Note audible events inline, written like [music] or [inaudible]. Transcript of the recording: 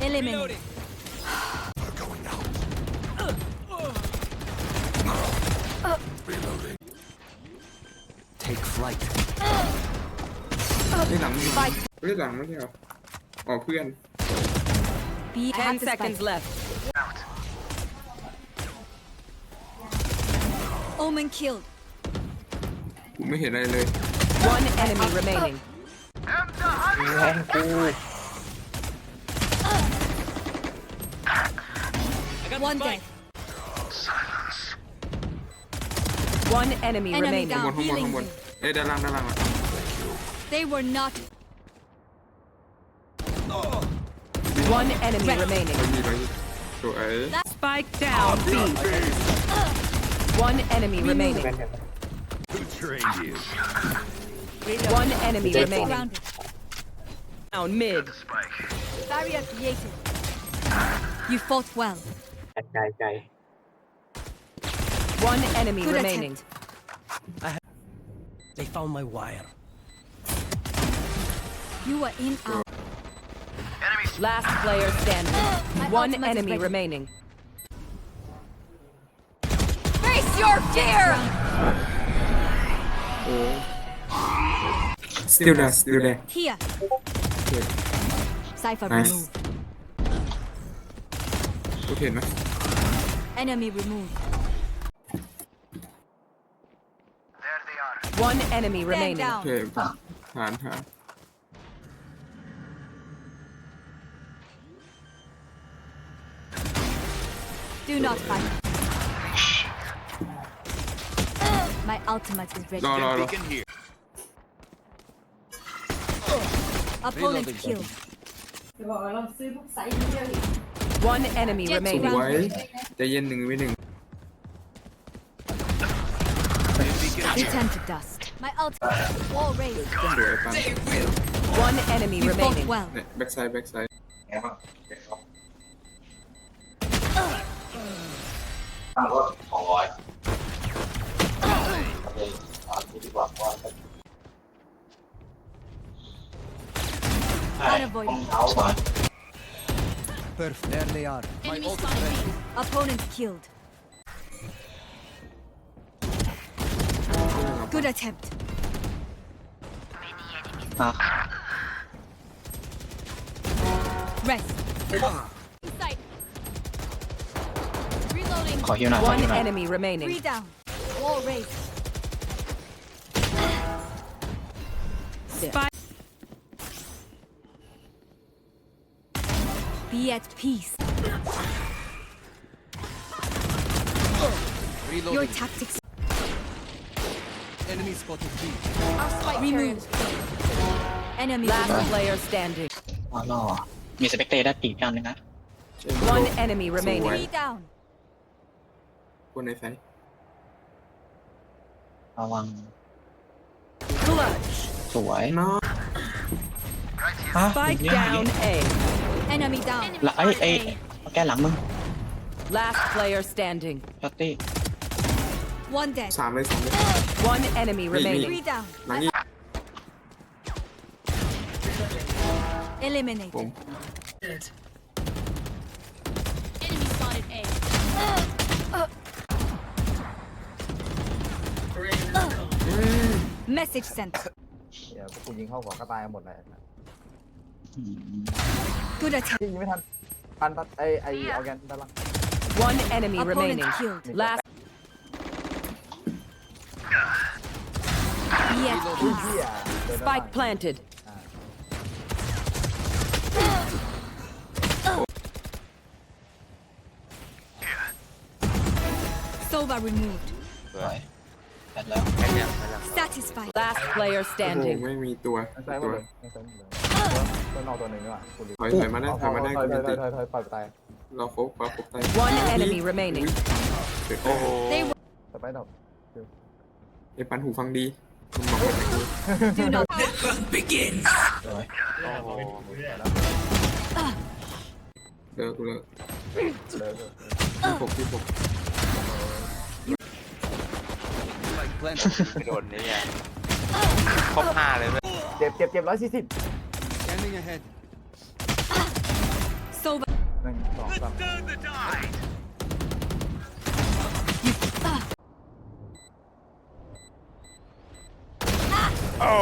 Eliminate. Take flight. เล่นหลังไม่ใช่ Spike. เล่นหลังไม่ใช่เหรออ๋อเพื่อน B. I have Ten the seconds spike. left. Omen killed. กูไม่เห็นอะไรเลย One enemy remaining. แรงกู One dead. Silence. One enemy, enemy remaining. Down. One, one, one, one. Hey, down, down, down. They were not. One enemy right. remaining. So, uh, Spike down. Oh, B. One enemy remaining. Ah. One enemy Dead remaining. Round. Down mid. Barrier created. You fought well. ไกลไกล One enemy Good remaining. attempt. They found my wire. You were in our. Last player standing. My [gasps] One ultimate is enemy ready. remaining. Face your fear. โอ้ still there still there Here. Cipher Nice. removed. กูเห็นไหม Enemy removed. One enemy remaining. Down. Okay. Ah. Do not uh, fight. My ultimate is ready. No, no, no. Opponent killed. One enemy Jet ส remaining. วยใจเย็นหนึ่งวิหนึ่ง Return to dust. My ultimate. Wall raised. สวยปัง One enemy You fought remaining. well. เนี่ยแบ็กไซด์แบ็กไซด์ Unavoidable. Perfect. There they are. My ult is ready. Opponent killed. Good attempt. อ่ะ Rest. Sight. Reloading. ขอฮิวหน่อยขอ One ฮิวหน่อย enemy remaining. Three down. Wall raised. Spike. Be at peace. Your Reloading. tactics Enemy spotted B. removed. Enemy Last removed. player standing. อ๋อรอมีสเปกเตอร์ได้ปีกกันเลยนะ One enemy Three remaining. down. คนในไซด์ ระวัง Clutch. สวย น้อ ฮะ Spike นี่ down A. Enemy down. ละไอ้ไอ้แกหลังมึง Last player standing. ช็อตตี้ One dead. สามเลยสามเลย One enemy remaining. Three down. หลังนี้ Eliminate. ผม Enemy spotted A. [gasps] Message sent. เดี๋ยวกูยิงเข้าหัวก็ตายกันหมดเลย อืม Good attempt. ยิงไม่ทันทันตัดไอไอออร์แกนด้านล่าง One enemy remaining. Opponent killed. Last Be at เฮี peace. ยเดินด้านล่าง spike planted. Sova removed. สวยแปดแล้ว Satisfied. Last player โอ้โห standing. ไม่มีตัว ไม่ใช่หม ตั ด ว เลยไม่ใช่หมดเลย ตัวนอกตัวหนึ่งนี่หว่าคุณดิถอยถอยมาได้ถอยมาได้ถอยกูถอยติดถอยถอยปล่อยไปตายเราครบเราครบไต One enemy remaining. โอ้โห They were. แต่ไปดอกไอ้ปันหูฟังดีมันบอกว่ากู Do not. สวยเลิกกูเลิกเลยที่ผมที่ผม Spike planted. ไม่โดนนี่ไงครบห้าเลยเว้ยเจ็บเจ็บเจ็บร้อยสี่สิบ Scanning ahead. Sova. หนึ่งสองสาม โอ้